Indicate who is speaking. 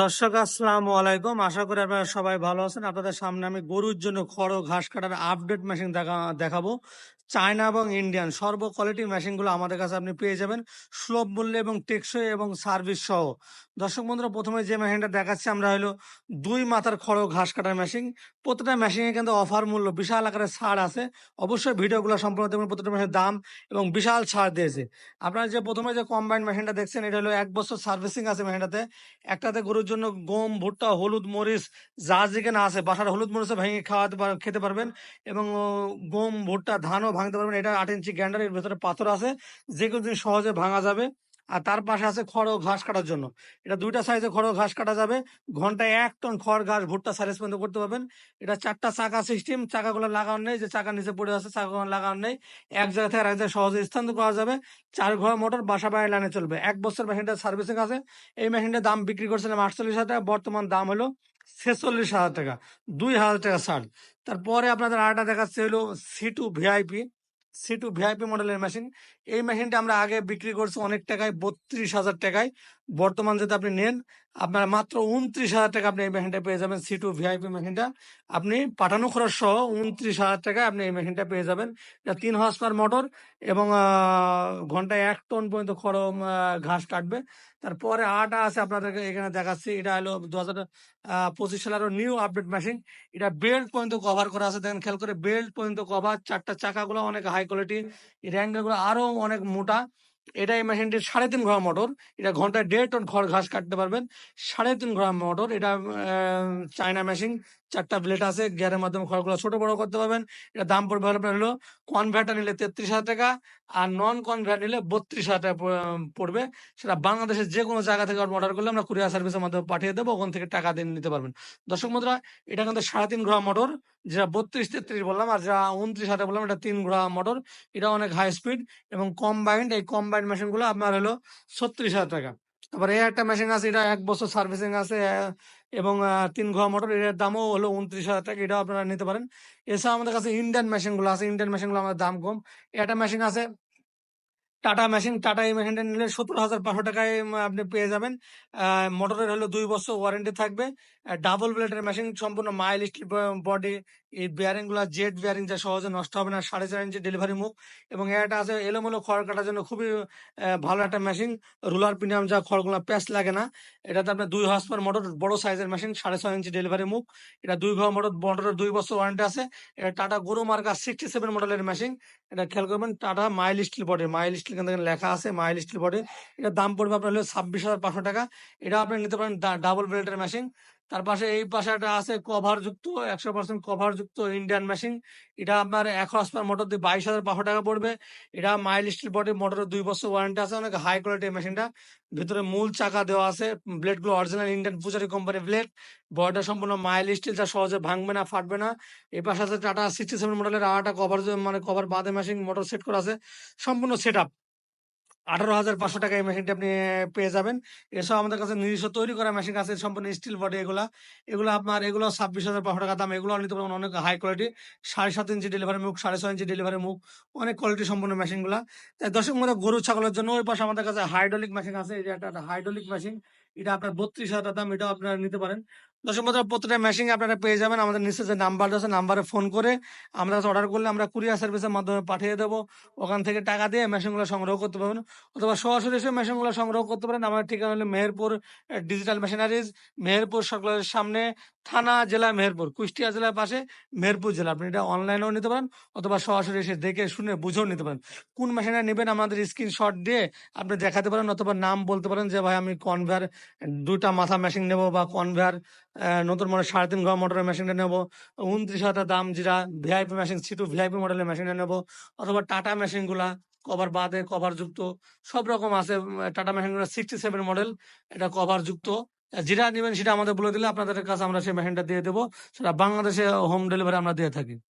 Speaker 1: দর্শক, আসসালামু আলাইকুম। আশা করি আপনারা সবাই ভালো আছেন। আপনাদের সামনে আমি গরুর জন্য খড়, ঘাস কাটার আপডেট মেশিন দেখা, দেখাবো। চায়না এবং ইন্ডিয়ান সর্ব কোয়ালিটির মেশিনগুলো আমাদের কাছে আপনি পেয়ে যাবেন। সুলভ মূল্যে এবং টেকসই এবং সার্ভিস সহ। দর্শক বন্ধুরা, প্রথমে যে মেশিনটা দেখাচ্ছি, আমরা হলো দুই মাথার খড় ঘাস কাটার মেশিন প্রতিটা মেশিনে কিন্তু অফার মূল্য, বিশাল আকারের ছাড় আছে। অবশ্যই ভিডিওগুলো সম্পূর্ণ দেখবেন, প্রতিটা মেশিনের দাম এবং বিশাল ছাড় দিয়েছে। আপনারা যে প্রথমে যে কম্বাইন্ড মেশিনটা দেখছেন, এটা হলো এক বছর সার্ভিসিং আছে মেশিনটাতে একটাতে গরুর জন্য গম, ভুট্টা, হলুদ, মরিচ, যা যেখানে আছে, বাসার হলুদ মরিচও ভেঙে খাওয়াতে খেতে পারবেন এবং গম, ভুট্টা, ধানও ভাঙতে পারবেন। এটা আট ইঞ্চি গ্যান্ডার এর ভেতরে পাথর আছে। যে কোনো জিনিস সহজে ভাঙা যাবে। আর তার পাশে আছে খড় ঘাস কাটার জন্য। এটা দুইটা সাইজে খড় ঘাস কাটা যাবে। ঘন্টায় এক টন খড়, ঘাস, ভুট্টা সাইজ পর্যন্ত করতে পারবেন। এটা চারটা চাকা সিস্টেম চাকাগুলো লাগানো নেই, যে চাকা নিচে পড়ে আছে চাকাগুলো লাগানো নেই। এক জায়গা থেকে আরেক জায়গায় সহজে স্থানান্তর করা যাবে। চার ঘর মোটর, বাসা বাড়ি লাইনে চলবে। এক বছর মেশিনটা সার্ভিসিং আছে। এই মেশিনটার দাম বিক্রি করছিলাম আটচল্লিশ হাজার টাকা, বর্তমান দাম হলো ছেচল্লিশ হাজার টাকা, দুই হাজার টাকা ছাড়। তারপরে আপনাদের আরেকটা দেখাচ্ছে হলো C two VIP C two VIP মডেলের মেশিন এই মেশিনটা আমরা আগে বিক্রি করছি অনেক টাকায়, বত্রিশ হাজার টাকায়। বর্তমান যদি আপনি নেন আপনার মাত্র উনত্রিশ হাজার টাকা আপনি এই মেশিনটা পেয়ে যাবেন সি টু ভিআইপি মেশিনটা। আপনি পাঠানো খরচ সহ উনত্রিশ হাজার টাকায় আপনি এই মেশিনটা পেয়ে যাবেন। এটা তিন হর্স পার মোটর এবং ঘন্টায় এক টন পর্যন্ত খরম ঘাস কাটবে। তারপরে আটা আছে আপনাদেরকে এখানে দেখাচ্ছি। এটা হলো দু হাজার পঁচিশ সালের নিউ আপডেট মেশিন এটা বেল্ট পর্যন্ত কভার করা আছে। দেখেন খেয়াল করে বেল্ট পর্যন্ত কভার চারটা চাকাগুলো অনেক হাই কোয়ালিটি র্যাঙ্গাগুলো আরও অনেক মোটা। এটা এই মেশিনটি সাড়ে তিন ঘোড়া মোটর। এটা ঘন্টায় দেড় টন খড় ঘাস কাটতে পারবেন। সাড়ে তিন ঘোড়া মোটর, এটা চায়না মেশিন, চারটা ব্লেড আছে, গিয়ারের মাধ্যমে খড়গুলো ছোট বড় করতে পারবেন। এটা দাম পড়বে আপনার হলো কনভার্টার নিলে তেত্রিশ হাজার টাকা আর নন কনভার্ট নিলে বত্রিশ হাজার টাকা পড়বে। সেটা বাংলাদেশের যে কোনো জায়গা থেকে অর্ডার করলে আমরা কুরিয়ার সার্ভিসের মাধ্যমে পাঠিয়ে দেবো, ওখান থেকে টাকা দিয়ে নিতে পারবেন। দর্শক বন্ধুরা, এটা কিন্তু সাড়ে তিন ঘোড়া মোটর, যেটা বত্রিশ তেত্রিশ বললাম আর যা উনত্রিশ হাজার বললাম, এটা তিন ঘোড়া মোটর। এটা অনেক হাই স্পিড এবং কম্বাইন্ড এই কম্বাইন্ড মেশিনগুলো আপনার হলো ছত্রিশ হাজার টাকা। তারপরে এই একটা মেশিন আছে, এটা এক বছর সার্ভিসিং আছে এবং তিন ঘোড়া মোটর এটার দামও হলো উনত্রিশ হাজার টাকা, এটাও আপনারা নিতে পারেন। এছাড়া আমাদের কাছে ইন্ডিয়ান মেশিনগুলো আছে ইন্ডিয়ান মেশিনগুলো আমাদের দাম কম। একটা মেশিন আছে টাটা মেশিন টাটা এই মেশিনটা নিলে সত্তর হাজার পাঁচশো টাকায় আপনি পেয়ে যাবেন। মোটরের হলো দুই বছর ওয়ারেন্টি থাকবে। ডাবল ব্লেডের মেশিন সম্পূর্ণ মাইল স্টিল বডি এই বেয়ারিংগুলা জেট বেয়ারিং যা সহজে নষ্ট হবে না, সাড়ে চার ইঞ্চি ডেলিভারি মুখ এবং এটা আছে এলোমেলো খড় কাটার জন্য খুবই ভালো একটা মেশিন রুলার প্রিমিয়াম যা খড়গুলো প্যাচ লাগে না, এটাতে আপনার দুই হর্স পার মোটর বড় সাইজের মেশিন সাড়ে ছয় ইঞ্চি ডেলিভারি মুখ। এটা দুই ঘর মোটর মোটরের দুই বছর ওয়ারেন্টি আছে। এটা টাটা গরু মার্কা সিক্সটি সেভেন মডেলের মেশিন এটা খেয়াল করবেন Tata mild steel body mild steel কিন্তু এখানে লেখা আছে মাইল স্টিল বডি এটার দাম পড়বে আপনার হলো ছাব্বিশ হাজার পাঁচশো টাকা। এটা আপনি নিতে পারেন ডাবল বেল্টের মেশিন তার পাশে এই পাশে একটা আছে কভার যুক্ত একশো পার্সেন্ট কভার যুক্ত ইন্ডিয়ান মেশিন এটা আপনার এক হর্স পার মোটর দিয়ে বাইশ হাজার পাঁচশো টাকা পড়বে। এটা মাইল স্টিল বডি মোটরের দুই বছর ওয়ারেন্টি আছে, অনেক হাই কোয়ালিটি মেশিনটা ভিতরে মূল চাকা দেওয়া আছে ব্লেডগুলো original Indian Pujari company blade বডিটা সম্পূর্ণ মাইল স্টিল যা সহজে ভাঙবে না, ফাটবে না। এই পাশে আছে টাটা সিক্সটি সেভেন মডেলের আটা কভার মানে কভার বাদে মেশিন মোটর সেট করা আছে। সম্পূর্ণ সেট আপ আঠারো হাজার পাঁচশো টাকা এই মেশিনটি আপনি পেয়ে যাবেন। এসব আমাদের কাছে নিজস্ব তৈরি করা মেশিন আছে, সম্পূর্ণ স্টিল বডি এগুলা। এগুলো আপনার, এগুলো ছাব্বিশ হাজার পাঁচশো টাকা দাম। এগুলো নিতে পারবেন অনেক হাই কোয়ালিটি সাড়ে সাত ইঞ্চি ডেলিভারি মুখ, সাড়ে ছয় ইঞ্চি ডেলিভারি মুখ, অনেক কোয়ালিটি সম্পূর্ণ মেশিনগুলা তাই দর্শক মধ্যে গরু, ছাগলের জন্য ওই পাশে আমাদের কাছে হাইড্রোলিক মেশিন আছে। যে একটা হাইড্রোলিক মেশিন এটা আপনার বত্রিশ হাজার দাম, এটাও আপনারা নিতে পারেন। দর্শক বন্ধুরা প্রত্যেকটা মেশিন আপনারা পেয়ে যাবেন আমাদের নিচে যে নাম্বার আছে নাম্বারে ফোন করে আমরা কাছে অর্ডার করলে আমরা কুরিয়ার সার্ভিসের মাধ্যমে পাঠিয়ে দেবো। ওখান থেকে টাকা দিয়ে মেশিনগুলো সংগ্রহ করতে পারবেন। অথবা সরাসরি এসে মেশিনগুলো সংগ্রহ করতে পারেন। আমার ঠিকানা হলো মেহেরপুর ডিজিটাল মেশিনারিজ মেহেরপুর সরকারের সামনে, থানা জেলা মেহেরপুর, কুষ্টিয়া জেলার পাশে মেহেরপুর জেলা। আপনি এটা অনলাইনেও নিতে পারেন, অথবা সরাসরি এসে দেখে শুনে বুঝেও নিতে পারেন। কোন মেশিনটা নেবেন আমাদের স্ক্রিনশট দিয়ে আপনি দেখাতে পারেন, অথবা নাম বলতে পারেন যে, ভাই, আমি কনভেয়ার দুটা মাথা মেশিন নেব বা কনভেয়ার নতুন মডেল সাড়ে তিন ঘর মোটরের মেশিনটা নেব। উনত্রিশ হাজার দাম যেটা ভিআইপি মেশিন সিটু ভিআইপি মডেলের মেশিনটা নেব। অথবা টাটা মেশিনগুলা কভার বাদে কভার যুক্ত, সব রকম আছে। টাটা মেশিনগুলো সিক্সটি সেভেন মডেল এটা কভার যুক্ত। যেটা নেবেন সেটা আমাদের বলে দিলে আপনাদের কাছে আমরা সেই মেশিনটা দিয়ে দেবো। সেটা বাংলাদেশে হোম ডেলিভারি আমরা দিয়ে থাকি।